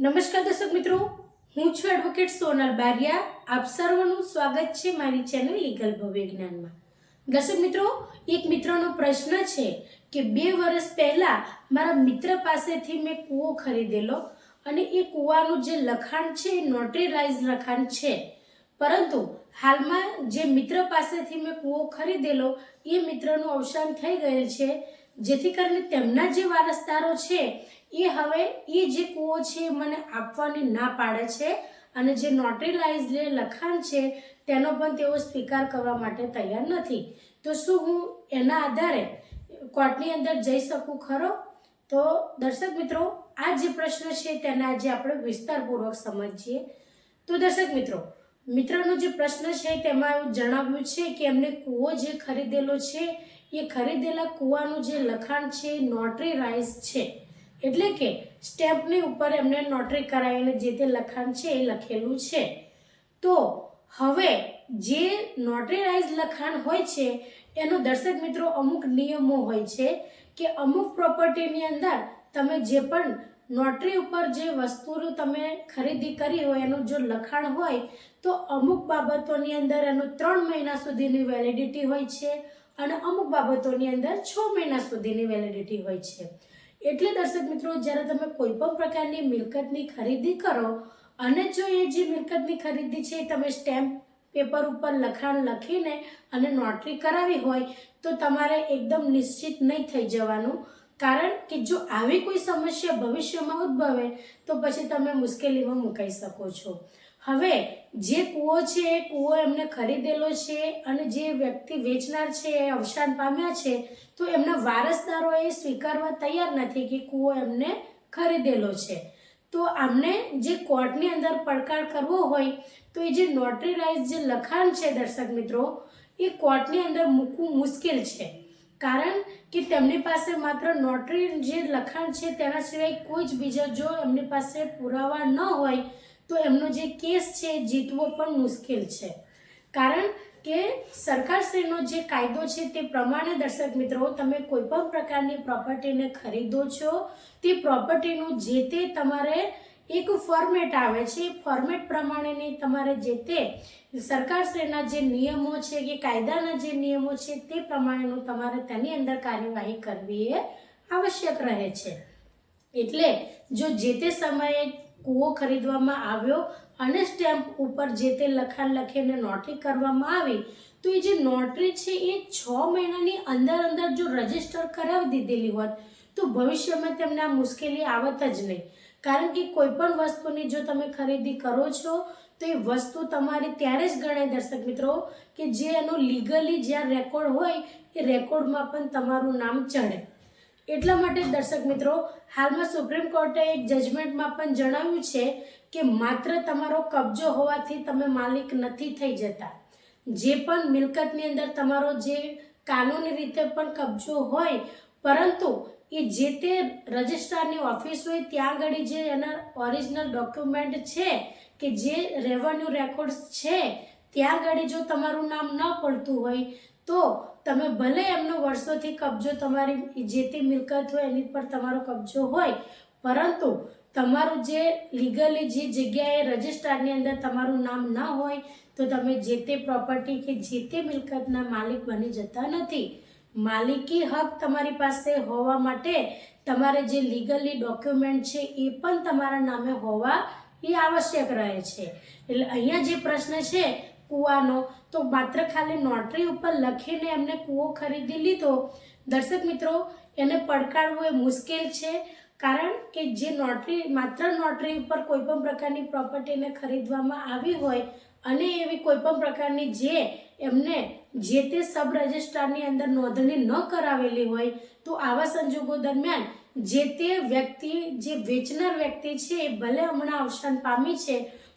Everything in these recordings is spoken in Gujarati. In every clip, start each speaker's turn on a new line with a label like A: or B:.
A: નમસ્કાર દર્શક મિત્રો, હું છું એડવોકેટ સોનલ બારિયા. આપ સર્વનું સ્વાગત છે મારી ચેનલ લીગલ ભવિજ્ઞાનમાં દર્શક મિત્રો, એક મિત્રનો પ્રશ્ન છે કે બે વર્ષ પહેલાં મારા મિત્ર પાસેથી મેં કૂવો ખરીદેલો અને એ કૂવાનું જે લખાણ છે એ નોટરીલાઇઝ લખાણ છે. પરંતુ હાલમાં જે મિત્ર પાસેથી મેં કૂવો ખરીદેલો, એ મિત્રનું અવસાન થઈ ગયેલ છે, જેથી કરીને તેમના જે વારસદારો છે એ હવે એ જે કૂવો છે એ મને આપવાની ના પાડે છે અને જે નોટરીલાઇઝ લખાણ છે તેનો પણ તેઓ સ્વીકાર કરવા માટે તૈયાર નથી. તો શું હું એના આધારે કોર્ટની અંદર જઈ શકું ખરો? તો દર્શક મિત્રો, આ જે પ્રશ્ન છે તેને આજે આપણે વિસ્તારપૂર્વક સમજીએ. તો દર્શક મિત્રો, મિત્રનો જે પ્રશ્ન છે તેમાં એવું જણાવ્યું છે કે એમને કૂવો જે ખરીદેલો છે, એ ખરીદેલા કૂવાનું જે લખાણ છે નોટરીરાઇઝ છે. એટલે કે સ્ટેમ્પની ઉપર એમને નોટરી કરાવીને જે તે લખાણ છે એ લખેલું છે. તો હવે જે નોટરીરાઇઝ લખાણ હોય છે, એનો દર્શક મિત્રો અમુક નિયમો હોય છે કે અમુક પ્રોપર્ટીની અંદર તમે જે પણ નોટરી ઉપર જે વસ્તુનું તમે ખરીદી કરી હોય, એનું જો લખાણ હોય, તો અમુક બાબતોની અંદર એનું ત્રણ મહિના સુધીની વેલિડિટી હોય છે અને અમુક બાબતોની અંદર છ મહિના સુધીની વેલિડિટી હોય છે. એટલે દર્શક મિત્રો, જ્યારે તમે કોઈ પણ પ્રકારની મિલકતની ખરીદી કરો અને જો એ જે મિલકતની ખરીદી છે તમે સ્ટેમ્પ પેપર ઉપર લખાણ લખીને અને નોટરી કરાવી હોય, તો તમારે એકદમ નિશ્ચિત નહીં થઈ જવાનું. કારણ કે જો આવી કોઈ સમસ્યા ભવિષ્યમાં ઉદ્ભવે, તો પછી તમે મુશ્કેલીમાં મુકાઈ શકો છો. હવે જે કૂવો છે, એ કૂવો એમને ખરીદેલો છે અને જે વ્યક્તિ વેચનાર છે, એ અવસાન પામ્યા છે, તો એમના વારસદારો એ સ્વીકારવા તૈયાર નથી કે કૂવો એમને ખરીદેલો છે. તો આમને જે કોર્ટની અંદર પડકાર કરવો હોય, તો એ જે નોટરીલાઇઝ જે લખાણ છે દર્શક મિત્રો, એ કોર્ટની અંદર મૂકવું મુશ્કેલ છે. કારણ કે તેમની પાસે માત્ર નોટરી જે લખાણ છે, તેના સિવાય કોઈ જ બીજા જો એમની પાસે પુરાવા ન હોય તો એમનો જે કેસ છે જીતવો પણ મુશ્કેલ છે. કારણ કે સરકારશ્રીનો જે કાયદો છે તે પ્રમાણે દર્શક મિત્રો, તમે કોઈ પણ પ્રકારની પ્રોપર્ટીને ખરીદો છો, તે પ્રોપર્ટીનું જે તે તમારે એક ફોર્મેટ આવે છે, એ ફોર્મેટ પ્રમાણેની તમારે જે તે સરકારશ્રીના જે નિયમો છે કે કાયદાના જે નિયમો છે તે પ્રમાણેનું તમારે તેની અંદર કાર્યવાહી કરવી એ આવશ્યક રહે છે. એટલે જો જે તે સમયે કૂવો ખરીદવામાં આવ્યો અને સ્ટેમ્પ ઉપર જે તે લખાણ લખીને નોટરી કરવામાં આવી, તો એ જે નોટરી છે એ છ મહિનાની અંદર અંદર જો રજિસ્ટર કરાવી દીધેલી હોત તો ભવિષ્યમાં તેમને આ મુશ્કેલી આવત જ નહીં. કારણ કે કોઈ પણ વસ્તુની જો તમે ખરીદી કરો છો, તો એ વસ્તુ તમારી ત્યારે જ ગણાય દર્શક મિત્રો, કે જે એનો લીગલી જ્યાં રેકોર્ડ હોય, એ રેકોર્ડમાં પણ તમારું નામ ચડે. એટલા માટે દર્શક મિત્રો, હાલમાં સુપ્રીમ કોર્ટે એક જજમેન્ટમાં પણ જણાવ્યું છે કે માત્ર તમારો કબજો હોવાથી તમે માલિક નથી થઈ જતા. જે પણ મિલકતની અંદર તમારો જે કાનૂની રીતે પણ કબજો હોય, પરંતુ એ જે તે રજિસ્ટ્રારની ઓફિસ હોય, ત્યાં આગળ જે એના ઓરિજિનલ ડોક્યુમેન્ટ છે કે જે રેવન્યુ રેકોર્ડ્સ છે, ત્યાં આગળ જો તમારું નામ ન પડતું હોય તો તમે ભલે એમનો વર્ષોથી કબજો તમારી જે તે મિલકત હોય એની પર તમારો કબજો હોય, પરંતુ તમારું જે લીગલી જે જગ્યાએ રજિસ્ટ્રારની અંદર તમારું નામ ન હોય, તો તમે જે તે પ્રોપર્ટી કે જે તે મિલકતના માલિક બની જતા નથી. માલિકી હક તમારી પાસે હોવા માટે તમારે જે લીગલી ડોક્યુમેન્ટ છે એ પણ તમારા નામે હોવા એ આવશ્યક રહે છે. એટલે અહીંયા જે પ્રશ્ન છે કૂવાનો. તો માત્ર ખાલી નોટરી ઉપર લખીને એમને કૂવો ખરીદી લીધો. દર્શક મિત્રો, એને પડકારવું એ મુશ્કેલ છે, કારણ કે જે નોટરી, માત્ર નોટરી ઉપર કોઈપણ પ્રકારની પ્રોપર્ટીને ખરીદવામાં આવી હોય અને એવી કોઈ પણ પ્રકારની જે એમને જે તે સબ રજિસ્ટ્રારની અંદર નોંધણી ન કરાવેલી હોય, તો આવા સંજોગો દરમિયાન જે તે વ્યક્તિ, જે વેચનાર વ્યક્તિ છે, એ ભલે હમણાં અવસાન પામી છે,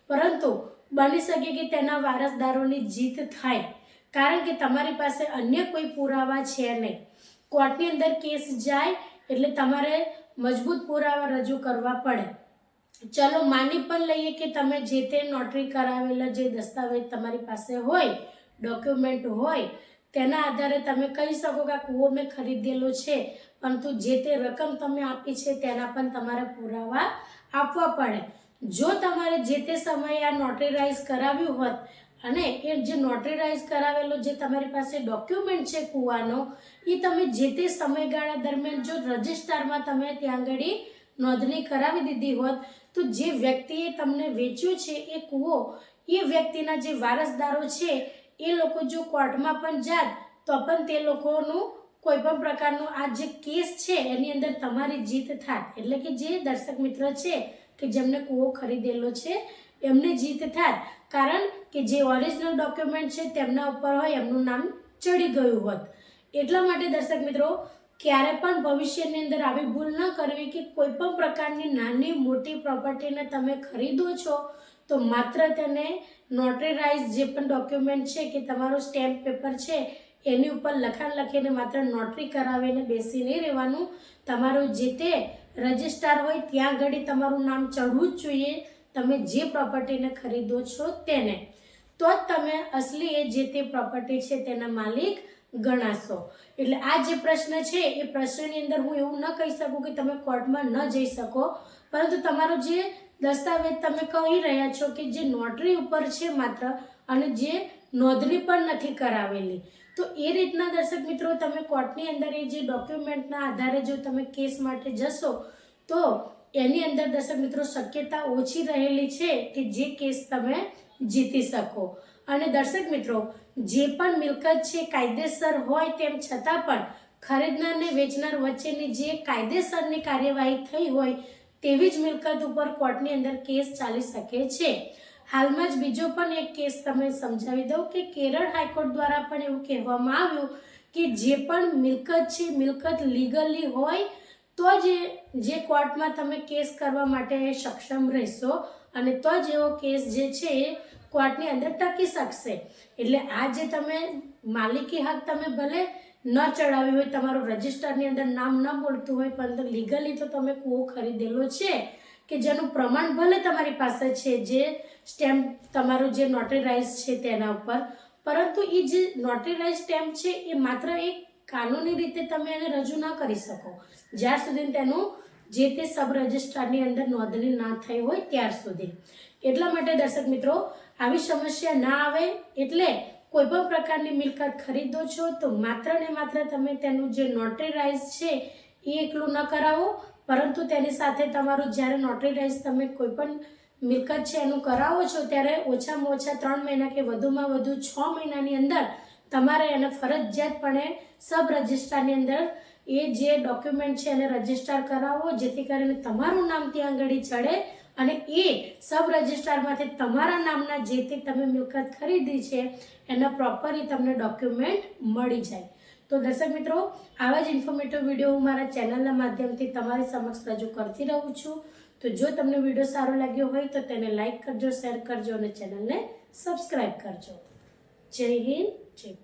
A: પરંતુ બની શકે કે તેના વારસદારોની જીત થાય, કારણ કે તમારી પાસે અન્ય કોઈ પુરાવા છે નહીં. કોર્ટની અંદર કેસ જાય એટલે તમારે મજબૂત પુરાવા રજૂ કરવા પડે. ચલો, માની પણ લઈએ કે તમે જે તે નોટરી કરાવેલા જે દસ્તાવેજ તમારી પાસે હોય, ડોક્યુમેન્ટ હોય, તેના આધારે તમે કહી શકો કે કૂવો મેં ખરીદેલો છે, પરંતુ જે તે રકમ તમે આપી છે તેના પણ તમારા પુરાવા આપવા પડે. જો તમારે જે તે સમયે આ નોટરીરાઇઝ કરાવ્યું હોત અને એ જે નોટરીરાઇઝ કરાવેલો જે તમારી પાસે ડોક્યુમેન્ટ છે કૂવાનો એ તમે જે તે સમયગાળા દરમિયાન જો રજિસ્ટરમાં તમે ત્યાં આગળ નોંધણી કરાવી દીધી હોત, તો જે વ્યક્તિએ તમને વેચ્યું છે એ કૂવો, એ વ્યક્તિના જે વારસદારો છે, એ લોકો જો કોર્ટમાં પણ જાત, તો પણ તે લોકોનું કોઈ પણ પ્રકારનો આ જે કેસ છે, એની અંદર તમારી જીત થાત. એટલે કે જે દર્શક મિત્ર છે કે જેમને કૂવો ખરીદેલો છે, એમને જીત થાત. કારણ કે જે ઓરિજિનલ ડોક્યુમેન્ટ છે તેમના ઉપર હોય એમનું નામ ચડી ગયું હોત. એટલા માટે દર્શક મિત્રો, ક્યારે પણ ભવિષ્યની અંદર આવી ભૂલ ન કરવી કે કોઈ પણ પ્રકારની નાની મોટી પ્રોપર્ટીને તમે ખરીદો છો, તો માત્ર તેને નોટરીરાઇઝ જે પણ ડોક્યુમેન્ટ છે કે તમારું સ્ટેમ્પ પેપર છે, એની ઉપર લખાણ લખીને માત્ર નોટરી કરાવીને બેસી નહીં રહેવાનું તમારું જે તે રજિસ્ટ્રાર હોય ત્યાં ઘડી તમારું નામ ચડવું જ જોઈએ. તમે જે પ્રોપર્ટીને ખરીદો છો તેને. તો જ તમે અસલી એ જે તે પ્રોપર્ટી છે તેના માલિક ગણાશો. એટલે આ જે પ્રશ્ન છે એ પ્રશ્નની અંદર હું એવું ન કહી શકું કે તમે કોર્ટમાં ન જઈ શકો. પરંતુ તમારો જે દસ્તાવેજ તમે કહી રહ્યા છો કે જે નોટરી ઉપર છે માત્ર અને જે નોંધણી પણ નથી કરાવેલી. તો એ રીતના દર્શક મિત્રો, તમે કોર્ટની અંદર એ જે ડોક્યુમેન્ટના આધારે જો તમે કેસ માટે જશો, તો એની અંદર દર્શક મિત્રો, શક્યતા ઓછી રહેલી છે કે જે કેસ તમે જીતી શકો. અને દર્શક મિત્રો, જે પણ મિલકત છે કાયદેસર હોય તેમ છતાં પણ ખરીદનાર અને વેચનાર વચ્ચેની જે કાયદેસરની કાર્યવાહી થઈ હોય તેવી જ મિલકત ઉપર કોર્ટની અંદર કેસ ચાલી શકે છે. હાલમાં જ બીજો પણ એક કેસ તમે સમજાવી દઉં કે કેરળ હાઈકોર્ટ દ્વારા પણ એવું કહેવામાં આવ્યું કે જે પણ મિલકત છે, મિલકત લીગલી હોય, તો જ જે કોર્ટમાં તમે કેસ કરવા માટે સક્ષમ રહેશો અને તો જ એવો કેસ જે છે એ કોર્ટની અંદર ટકી શકશે. એટલે આ જે તમે માલિકી હક તમે ભલે ન ચડાવ્યું હોય, તમારું રજિસ્ટરની અંદર નામ ન બોલતું હોય પરંતુ લીગલી તો તમે કૂવો ખરીદેલો છે કે જેનું પ્રમાણ ભલે તમારી પાસે છે, જે સ્ટેમ્પ તમારું જે નોટરીરાઇઝ છે તેના ઉપર. પરંતુ એ જે નોટરીરાઇઝ સ્ટેમ્પ છે, એ માત્ર એક કાનૂની રીતે તમે એને રજૂ ન કરી શકો. જ્યાર સુધી તેનું જે તે સબ રજિસ્ટ્રારની અંદર નોંધણી ના થઈ હોય, ત્યાર સુધી. એટલા માટે દર્શક મિત્રો, આવી સમસ્યા ના આવે એટલે કોઈ પણ પ્રકારની મિલકત ખરીદો છો, તો માત્ર ને માત્ર તમે તેનું જે નોટરીરાઇઝ છે, એ એકલું ન કરાવો. પરંતુ તેની સાથે તમારું જ્યારે નોટરીરાઇઝ તમે કોઈ પણ મિલકત છે એનું કરાવો છો, ત્યારે ઓછામાં ઓછા ત્રણ મહિના કે વધુમાં વધુ છ મહિનાની અંદર તમારે એને ફરજિયાતપણે સબ રજિસ્ટ્રારની અંદર એ જે ડોક્યુમેન્ટ છે એને રજિસ્ટર કરાવો, જેથી કરીને તમારું નામ ત્યાં આગળ ચડે અને એ સબ રજિસ્ટ્રારમાંથી તમારા નામના જે તે તમે મિલકત ખરીદી છે, એના પ્રોપરલી તમને ડોક્યુમેન્ટ મળી જાય. તો દર્શક મિત્રો, આવા જ ઇન્ફોર્મેટિવ વીડિયો હું મારા ચેનલના માધ્યમથી તમારી સમક્ષ રજૂ કરતી રહું છું. તો જો તમને વીડિયો સારો લાગ્યો હોય તો તેને લાઇક કરજો શેર કરજો અને ચેનલને સબસ્ક્રાઈબ કરજો. જય હિન્દ, જય